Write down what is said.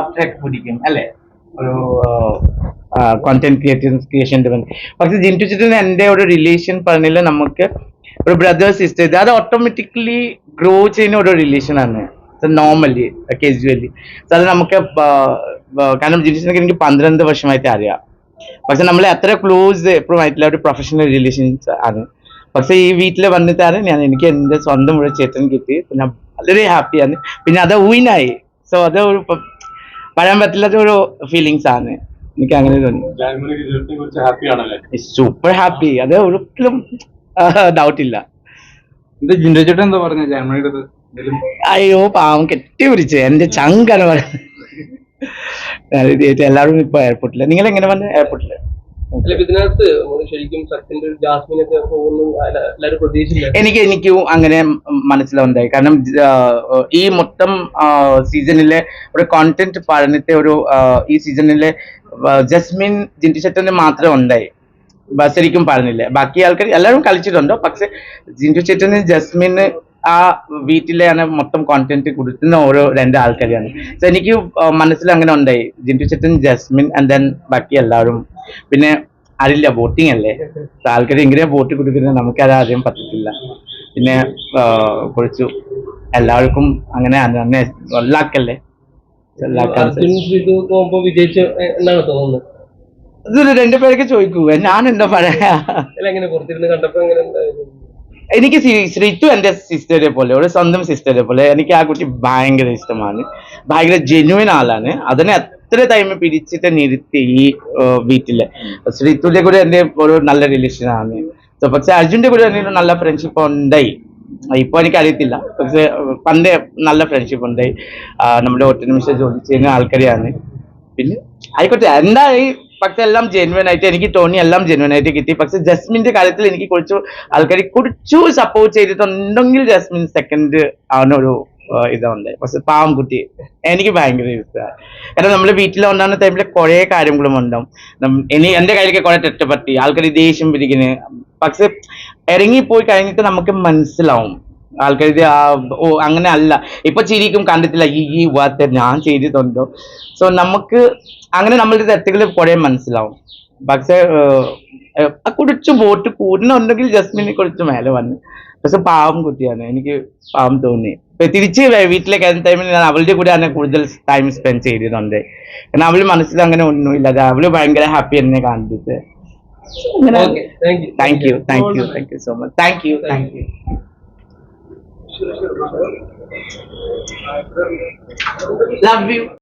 ഒക്കെ പിടിക്കും അല്ലേ? ഒരു കോണ്ടന്റ് ക്രിയേറ്റീവ് ക്രിയേഷന്റെ പക്ഷെ ജിന്റു ചിറ്റിന് എന്റെ ഒരു റിലേഷൻ പറഞ്ഞില്ല നമുക്ക് ഒരു ബ്രദർ സിസ്റ്റർ അത് ഓട്ടോമാറ്റിക്കലി ഗ്രോ ചെയ്യുന്ന ഒരു റിലേഷൻ ആണ്. നോർമലി കേസ്വലി അത് നമുക്ക് കാരണം ജിന്റു ജിന്റുസിനൊക്കെ എനിക്ക് പന്ത്രണ്ട് വർഷമായിട്ട് അറിയാം. പക്ഷെ നമ്മൾ അത്ര ക്ലോസ് എപ്പോഴും ആയിട്ടില്ല ഒരു പ്രൊഫഷണൽ റിലേഷൻസ് ആണ്. പക്ഷെ ഈ വീട്ടിൽ വന്നിട്ടാണ് ഞാൻ എനിക്ക് എന്റെ സ്വന്തം ഒരു ചേട്ടൻ കിട്ടി. പിന്നെ വളരെ ഹാപ്പിയാണ് പിന്നെ അത് ഊയിനായി സോ അത് ഒരു പറയാൻ പറ്റില്ലാത്ത ഒരു ഫീലിങ്സ് ആണ്. എനിക്ക് അങ്ങനെ തോന്നി സൂപ്പർ ഹാപ്പി അത് ഒരിക്കലും ഡൗട്ട് ഇല്ല. ജിൻഡോ ചേട്ടൻ എന്താ പറഞ്ഞ? അയ്യോ പാവം കെട്ടി പിടിച്ച് എന്റെ ചങ്കാണ് പറഞ്ഞത് എല്ലാവരും ഇപ്പൊ എയർപോർട്ടിൽ നിങ്ങൾ എങ്ങനെ വന്നു എയർപോർട്ടിൽ അല്ല ഇതിനകത്ത് ശരിക്കും ഒരു പോകുന്നു എല്ലാവരും പ്രതീക്ഷിച്ചില്ല? എനിക്ക് എനിക്കും അങ്ങനെ മനസ്സിലാവുന്നതായി. കാരണം ഈ മൊത്തം സീസണിലെ ഒരു കോണ്ടന്റ് പഠനത്തെ ഒരു ഈ സീസണിലെ ജസ്മിൻ ജിന്റി ചേട്ടന് മാത്രം ഉണ്ടായി. ശരിക്കും പറഞ്ഞില്ല? ബാക്കി ആൾക്കാർ എല്ലാവരും കളിച്ചിട്ടുണ്ടോ? പക്ഷെ ജിന്റു ചേട്ടന് ജസ്മിന് ആ വീട്ടിലെ ആണ് മൊത്തം കോണ്ടന്റ് കൊടുക്കുന്ന ഓരോ രണ്ട് ആൾക്കാരെയാണ്. സോ എനിക്ക് മനസ്സിൽ അങ്ങനെ ഉണ്ടായി. ജിന്റു ചേട്ടൻ ജസ്മിൻ ആൻഡ് ദെൻ ബാക്കി എല്ലാവരും. പിന്നെ അറിയില്ല വോട്ടിംഗ് അല്ലേ? ആൾക്കാർ എങ്ങനെയാ വോട്ട് കൊടുക്കുന്നത് നമുക്കത് ആദ്യം പറ്റത്തില്ല. പിന്നെ കുറച്ചു എല്ലാവർക്കും അങ്ങനെ അങ്ങനെ ലാക്കല്ലേ വിജയിച്ച് എന്നാണ് തോന്നുന്നത്? ഇതൊരു രണ്ടുപേരൊക്കെ ചോദിക്കൂ. ഞാൻ എന്താ പറയാ? എങ്ങനെ പുറത്തിരുന്ന് കണ്ടപ്പോ എങ്ങനെ ഉണ്ടായിരുന്നു? എനിക്ക് ശ്രീത്തു ശ്രീതു എന്റെ സിസ്റ്ററെ പോലെ ഒരു സ്വന്തം സിസ്റ്ററെ പോലെ എനിക്ക് ആ കുട്ടി ഭയങ്കര ഇഷ്ടമാണ്. ഭയങ്കര ജെന്യുവൻ ആളാണ്. അതിനെ എത്ര ടൈം പിടിച്ചിട്ട് നിർത്തി ഈ വീട്ടിൽ. ശ്രീത്തുവിന്റെ കൂടെ എന്റെ ഒരു നല്ല റിലേഷൻ So, പക്ഷെ അർജുന്റെ കൂടെ എനിക്ക് നല്ല ഫ്രണ്ട്ഷിപ്പ് ഉണ്ടായി. ഇപ്പൊ എനിക്ക് അറിയത്തില്ല പക്ഷെ പണ്ട് നല്ല ഫ്രണ്ട്ഷിപ്പ് ഉണ്ടായി. നമ്മുടെ ഒറ്റ നിമിഷം ജോലി ചെയ്യുന്ന ആൾക്കാരെയാണ്. പിന്നെ ആയിക്കോട്ടെ എന്തായി? പക്ഷെ എല്ലാം ജെന്വൻ ആയിട്ട് എനിക്ക് ടോണി എല്ലാം ജെന്വൻ ആയിട്ട് കിട്ടി. പക്ഷെ ജസ്മിന്റെ കാര്യത്തിൽ എനിക്ക് കുറച്ച് ആൾക്കാർ കുറച്ചു സപ്പോർട്ട് ചെയ്തിട്ടുണ്ടെങ്കിൽ ജസ്മിൻ സെക്കൻഡ് ആണൊരു ഇതുണ്ട്. പക്ഷെ പാവംകുട്ടി എനിക്ക് ഭയങ്കര ഇഷ്ടമാണ് കാരണം നമ്മുടെ വീട്ടിൽ ഉണ്ടാകുന്ന ടൈമിൽ കുറേ കാര്യങ്ങളും ഉണ്ടാവും. ഇനി എന്റെ കയ്യിലേക്ക് കുറെ തെറ്റപ്പറ്റി ആൾക്കാർ ദേഷ്യം പിടിക്കുന്നത് പക്ഷെ ഇറങ്ങിപ്പോയി കഴിഞ്ഞിട്ട് നമുക്ക് മനസ്സിലാവും. ആൾക്കാർ ഓ അങ്ങനെ അല്ല ഇപ്പൊ ചിരിക്കും കണ്ടിട്ടില്ല ഈ ഈ വാർത്ത ഞാൻ ചെയ്തിട്ടുണ്ടോ? സോ നമുക്ക് അങ്ങനെ നമ്മളുടെ തെറ്റുകൾ കുറേ മനസ്സിലാവും. പക്ഷെ കുടിച്ചു വോട്ട് കൂടുന്നുണ്ടെങ്കിൽ ജസ്മിനെ കുറിച്ച് മേലെ വന്നു. പക്ഷെ പാവം കുട്ടിയാണ്. എനിക്ക് പാവം തോന്നി. തിരിച്ച് വീട്ടിലേക്ക് വരുന്ന ടൈമിൽ ഞാൻ അവളുടെ കൂടെയാണ് കൂടുതൽ ടൈം സ്പെൻഡ് ചെയ്തിട്ടുണ്ട്. കാരണം അവൾ മനസ്സിൽ അങ്ങനെ ഒന്നുമില്ല. അത് അവൾ ഭയങ്കര ഹാപ്പി എന്നെ കണ്ടിട്ട്. Thank you thank you thank you so much thank you thank you love you